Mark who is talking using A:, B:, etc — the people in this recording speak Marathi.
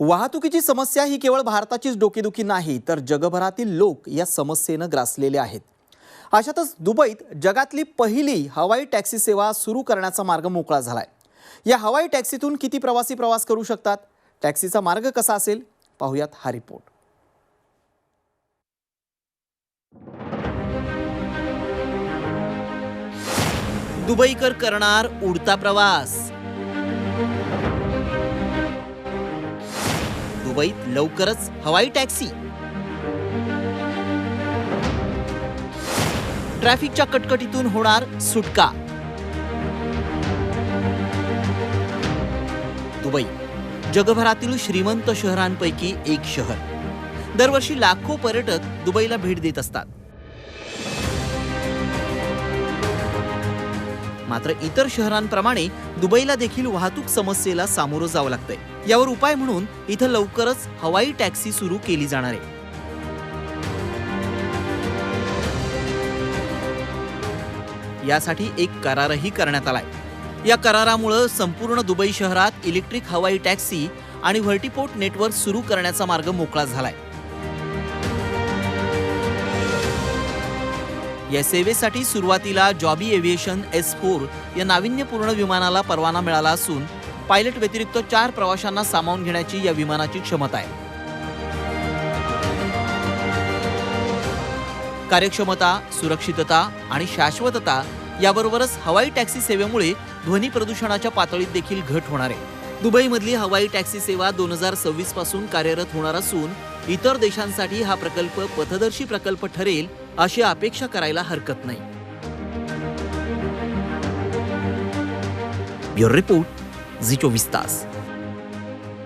A: वाहतुकीची समस्या ही केवळ भारताचीच डोकेदुखी नाही तर जगभरातील लोक या समस्येनं ग्रासलेले आहेत. अशातच दुबईत जगातली पहिली हवाई टॅक्सी सेवा सुरू करण्याचा मार्ग मोकळा झाला आहे या हवाई टॅक्सीतून किती प्रवासी प्रवास करू शकतात? टॅक्सीचा मार्ग कसा असेल? पाहुयात हा रिपोर्ट.
B: दुबईकर करणार उडता प्रवास. दुबईत लवकरच हवाई टॅक्सी. ट्रॅफिकच्या कटकटीतून होणार सुटका. दुबई जगभरातील श्रीमंत शहरांपैकी एक शहर. दरवर्षी लाखो पर्यटक दुबईला भेट देत असतात. मात्र इतर शहरांप्रमाणे दुबईला देखील वाहतूक समस्येला सामोरं जावं लागतंय. यावर उपाय म्हणून इथं लवकरच हवाई टॅक्सी सुरू केली जाणार आहे. यासाठी एक करारही करण्यात आलाय. या करारामुळं संपूर्ण दुबई शहरात इलेक्ट्रिक हवाई टॅक्सी आणि व्हर्टिपोर्ट नेटवर्क सुरू करण्याचा मार्ग मोकळा झालाय. या सेवेसाठी सुरुवातीला जॉबी एव्हिएशन एस फोर या नाविन्यपूर्ण विमानाला परवाना मिळाला असून पायलट व्यतिरिक्त चार प्रवाशांना सामावून घेण्याची या विमानाची क्षमता आहे. कार्यक्षमता सुरक्षितता आणि शाश्वतता याबरोबरच हवाई टॅक्सी सेवेमुळे ध्वनी प्रदूषणाच्या पातळीत देखील घट होणार आहे. दुबईमधली हवाई टॅक्सी सेवा दोन हजार सव्वीसपासून कार्यरत होणार असून इतर देशांसाठी हा प्रकल्प पथदर्शी प्रकल्प ठरेल अशी अपेक्षा करायला हरकत नाही. ब्युरो रिपोर्ट झी चोवीस तास.